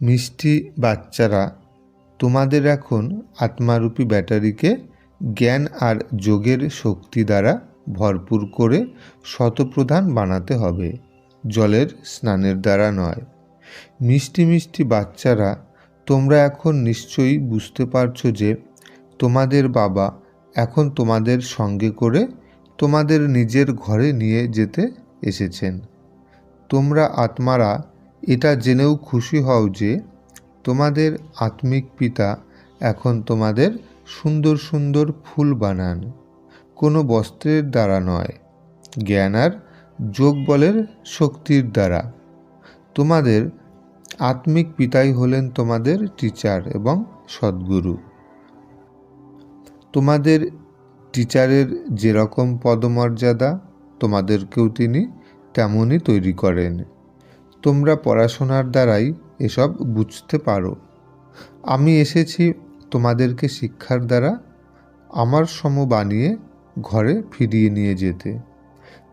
মিষ্টি বাচ্চারা, তোমাদের এখন আত্মারূপী ব্যাটারিকে জ্ঞান আর যোগের শক্তি দ্বারা ভরপুর করে শতপ্রধান বানাতে হবে, জলের স্নানের দ্বারা নয়। মিষ্টি মিষ্টি বাচ্চারা, তোমরা এখন নিশ্চয়ই বুঝতে পারছ যে তোমাদের বাবা এখন তোমাদের সঙ্গে করে তোমাদের নিজের ঘরে নিয়ে যেতে এসেছেন। তোমরা আত্মারা এটা জেনেও খুশি হও যে তোমাদের আত্মিক পিতা এখন তোমাদের সুন্দর সুন্দর ফুল বানান। কোনো বস্ত্রের দ্বারা নয়, জ্ঞান আর যোগ বলের শক্তির দ্বারা। তোমাদের আত্মিক পিতাই হলেন তোমাদের টিচার এবং সদ্গুরু। তোমাদের টিচারের যেরকম পদমর্যাদা তোমাদেরকেও তিনি তেমনই তৈরি করেন। তোমরা পড়াশোনার দ্বারাই এসব বুঝতে পারো। আমি এসেছি তোমাদেরকে শিক্ষার দ্বারা আমার সম বানিয়ে ঘরে ফিরিয়ে নিয়ে যেতে।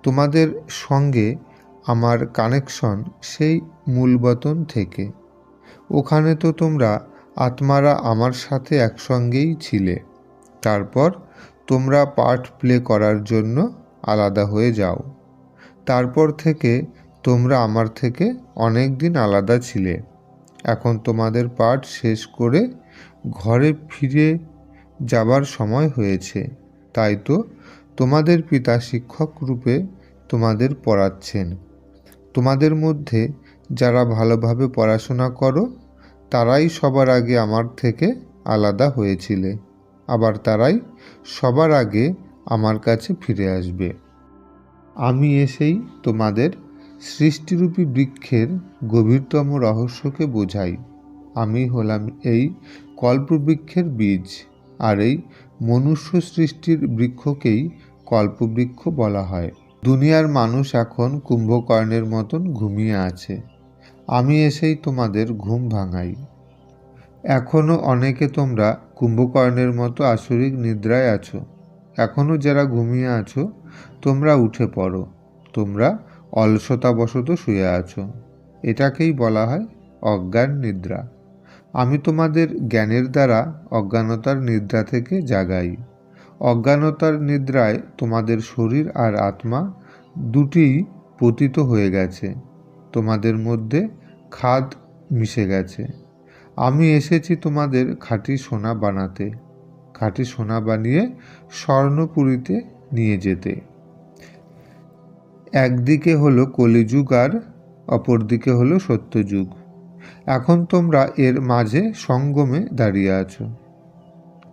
তোমাদের সঙ্গে আমার কানেকশন সেই মূলবতন থেকে। ওখানে তো তোমরা আত্মারা আমার সাথে একসঙ্গেই ছিলে। তারপর তোমরা পার্ট প্লে করার জন্য আলাদা হয়ে যাও। তারপর থেকে তোমরা আমার থেকে অনেক দিন আলাদা ছিলে। এখন তোমাদের পাঠ শেষ করে ঘরে ফিরে যাবার সময় হয়েছে। তাই তো তোমাদের পিতা শিক্ষক রূপে তোমাদের পড়াচ্ছেন। তোমাদের মধ্যে যারা ভালোভাবে পড়াশোনা করো, তারাই সবার আগে আমার থেকে আলাদা হয়েছিলে। আবার তারাই সবার আগে আমার কাছে ফিরে আসবে। আমি এসেই তোমাদের সৃষ্টিরূপী বৃক্ষের গভীরতম রহস্যকে বোঝাই। আমি হলাম এই কল্পবৃক্ষের বীজ, আর এই মনুষ্য সৃষ্টির বৃক্ষকেই কল্পবৃক্ষ বলা হয়। দুনিয়ার মানুষ এখন কুম্ভকর্ণের মতন ঘুমিয়ে আছে। আমি এসেই তোমাদের ঘুম ভাঙাই। এখনও অনেকে তোমরা কুম্ভকর্ণের মতো আসরিক নিদ্রায় আছো। এখনও যারা ঘুমিয়ে আছো, তোমরা উঠে পড়ো। তোমরা অলসতাবশত শুয়ে আছো। এটাকেই বলা হয় অজ্ঞান নিদ্রা। আমি তোমাদের জ্ঞানের দ্বারা অজ্ঞানতার নিদ্রা থেকে জাগাই। অজ্ঞানতার নিদ্রায় তোমাদের শরীর আর আত্মা দুটিই পতিত হয়ে গেছে। তোমাদের মধ্যে খাদ মিশে গেছে। আমি এসেছি তোমাদের খাঁটি সোনা বানাতে। খাঁটি সোনা বানিয়ে স্বর্ণপুরীতে নিয়ে যেতে। একদিকে হলো কলিযুগ আর অপরদিকে হলো সত্যযুগ। এখন তোমরা এর মাঝে সঙ্গমে দাঁড়িয়ে আছো।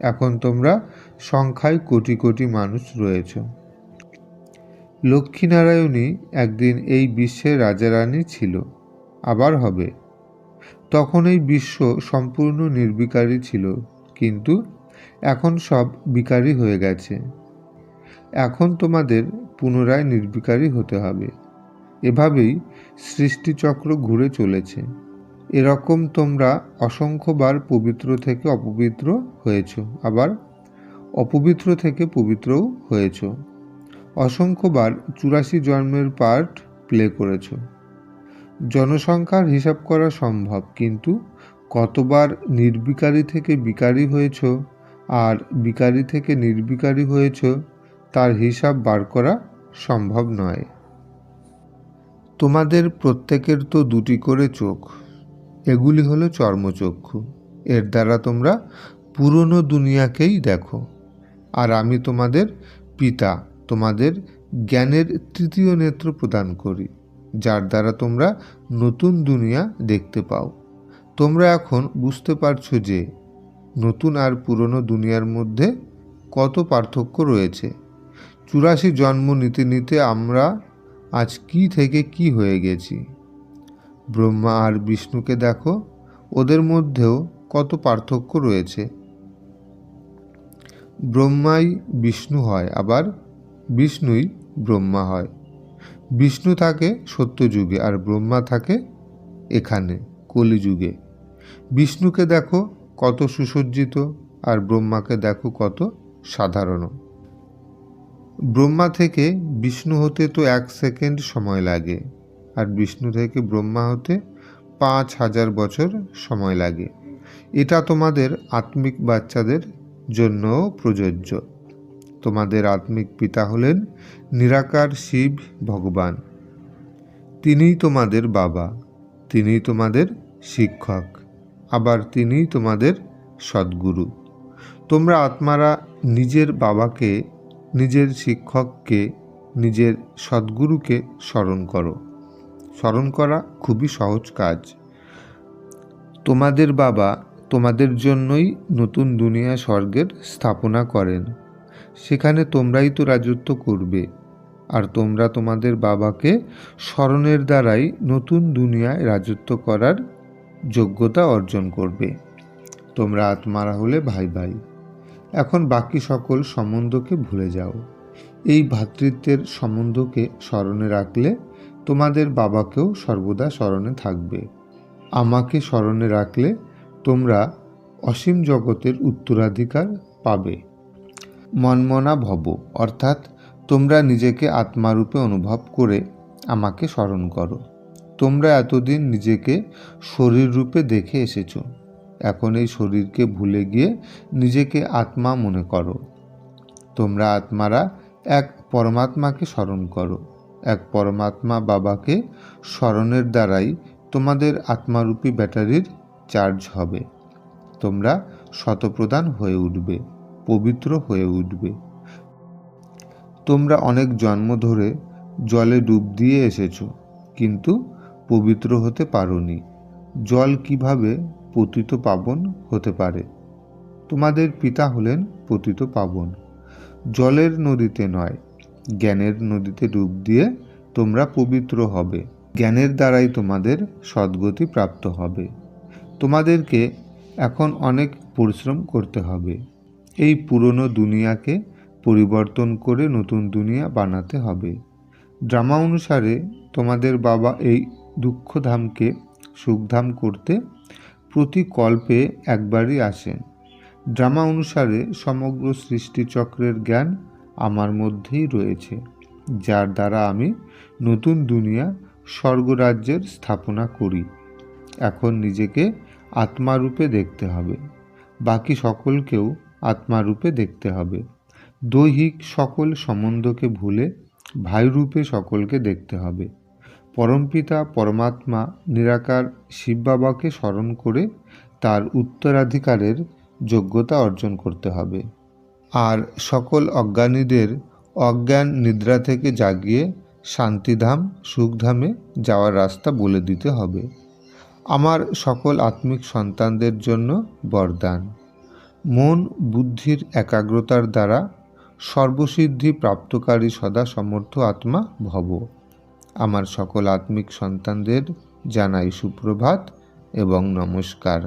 এখন তোমরা সংখ্যায় কোটি কোটি মানুষ রয়েছ। লক্ষ্মীনারায়ণী একদিন এই বিশ্বের রাজারানী ছিল, আবার হবে। তখন এই বিশ্ব সম্পূর্ণ নির্বিকারী ছিল, কিন্তু এখন সব বিকারী হয়ে গেছে। এখন তোমাদের পুনরায় নির্বিকারী হতে হবে। এভাবেই সৃষ্টিচক্র ঘুরে চলেছে। এরকম তোমরা অসংখ্যবার পবিত্র থেকে অপবিত্র হয়েছ, আবার অপবিত্র থেকে পবিত্রও হয়েছ। অসংখ্যবার চুরাশি জন্মের পার্ট প্লে করেছ। জনসংখ্যার হিসাব করা সম্ভব, কিন্তু কতবার নির্বিকারী থেকে বিকারী হয়েছ আর বিকারী থেকে নির্বিকারী হয়েছ, তার হিসাব বার করা সম্ভব নয়। তোমাদের প্রত্যেকের তো দুটি করে চোখ, এগুলি হলো চর্মচক্ষু। এর দ্বারা তোমরা পুরনো দুনিয়াকেই দেখো। আর আমি তোমাদের পিতা, তোমাদের জ্ঞানের তৃতীয় নেত্র প্রদান করি, যার দ্বারা তোমরা নতুন দুনিয়া দেখতে পাও। তোমরা এখন বুঝতে পারছ যে, নতুন আর পুরনো দুনিয়ার মধ্যে কত পার্থক্য রয়েছে। চুরাশি জন্ম নিতে নিতে আমরা আজ কি থেকে কি হয়ে গেছি? ব্রহ্মা আর বিষ্ণুকে দেখো, ওদের মধ্যেও কত পার্থক্য রয়েছে। ব্রহ্মাই বিষ্ণু হয়, আবার বিষ্ণুই ব্রহ্মা হয়। বিষ্ণু থাকে সত্যযুগে আর ব্রহ্মা থাকে এখানে, কলিযুগে। বিষ্ণুকে দেখো কত সুসজ্জিত আর ব্রহ্মাকে দেখো কত সাধারণ ব্রহ্মা থেকে বিষ্ণু হতে তো এক সেকেন্ড সময় লাগে, আর বিষ্ণু থেকে ব্রহ্মা হতে পাঁচ হাজার বছর সময় লাগে। এটা তোমাদের আত্মিক বাচ্চাদের জন্যও প্রযোজ্য। তোমাদের আত্মিক পিতা হলেন নিরাকার শিব ভগবান। তিনিই তোমাদের বাবা, তিনিই তোমাদের শিক্ষক, আবার তিনিই তোমাদের সদ্গুরু। তোমরা আত্মারা নিজের বাবাকে নিজের শিক্ষককে, নিজের সদ্গুরুকে স্মরণ করো। স্মরণ করা খুবই সহজ কাজ। তোমাদের বাবা তোমাদের জন্যই নতুন দুনিয়া স্বর্গের স্থাপনা করেন। সেখানে তোমরাই তো রাজত্ব করবে। আর তোমরা তোমাদের বাবাকে স্মরণের দ্বারাই নতুন দুনিয়ায় রাজত্ব করার যোগ্যতা অর্জন করবে। তোমরা আত্মারা হলে ভাই ভাই। এখন বাকি সকল সম্বন্ধকে ভুলে যাও। এই ভ্রাতৃত্বের সম্বন্ধকে স্মরণে রাখলে তোমাদের বাবাকেও সর্বদা স্মরণে থাকবে। আমাকে স্মরণে রাখলে তোমরা অসীম জগতের উত্তরাধিকার পাবে। মনমনা ভব, অর্থাৎ তোমরা নিজেকে আত্মারূপে অনুভব করে আমাকে স্মরণ করো। তোমরা এতদিন নিজেকে শরীর রূপে দেখে এসেছ। এখন এই শরীরকে ভুলে গিয়ে নিজেকে আত্মা মনে করো। তোমরা আত্মারা এক পরমাত্মাকে স্মরণ করো। এক পরমাত্মা বাবাকে স্মরণের দ্বারাই তোমাদের আত্মারূপী ব্যাটারির চার্জ হবে। তোমরা শতপ্রদান হয়ে উঠবে, পবিত্র হয়ে উঠবে। তোমরা অনেক জন্ম ধরে জলে ডুব দিয়ে এসেছ, কিন্তু পবিত্র হতে পারোনি। জল কীভাবে পতিত পাবন হতে পারে। তোমাদের পিতা হলেন পতিত পাবন। জলের নদীতে নয়, জ্ঞানের নদীতে ডুব দিয়ে তোমরা পবিত্র হবে। জ্ঞানের দ্বারাই তোমাদের সদ্গতি প্রাপ্ত হবে। তোমাদেরকে এখন অনেক পরিশ্রম করতে হবে। এই পুরনো দুনিয়াকে পরিবর্তন করে নতুন দুনিয়া বানাতে হবে। ড্রামা অনুসারে তোমাদের বাবা এই দুঃখধামকে সুখধাম করতে প্রতি কল্পে একবারই আসেন। ড্রামা অনুসারে সমগ্র সৃষ্টিচক্রের জ্ঞান আমার মধ্যেই রয়েছে, যার দ্বারা আমি নতুন দুনিয়া স্বর্গরাজ্যের স্থাপনা করি। এখন নিজেকে আত্মারূপে দেখতে হবে, বাকি সকলকেও আত্মারূপে দেখতে হবে। দৈহিক সকল সম্বন্ধকে ভুলে ভাইরূপে সকলকে দেখতে হবে। পরমপিতা, পরমাত্মা, নিরাকার শিব বাবাকে স্মরণ করে তার উত্তরাধিকারের যোগ্যতা অর্জন করতে হবে। আর সকল অজ্ঞানীদের অজ্ঞান নিদ্রা থেকে জাগিয়ে শান্তিধাম, সুখধামে যাওয়ার রাস্তা বলে দিতে হবে। আমার সকল আত্মিক সন্তানদের জন্য বরদান। মন বুদ্ধির একাগ্রতার দ্বারা সর্বসিদ্ধি প্রাপ্তকারী সদা সমর্থ আত্মা ভব। আমার সকল আত্মিক সন্তানদের জানাই সুপ্রভাত এবং নমস্কার।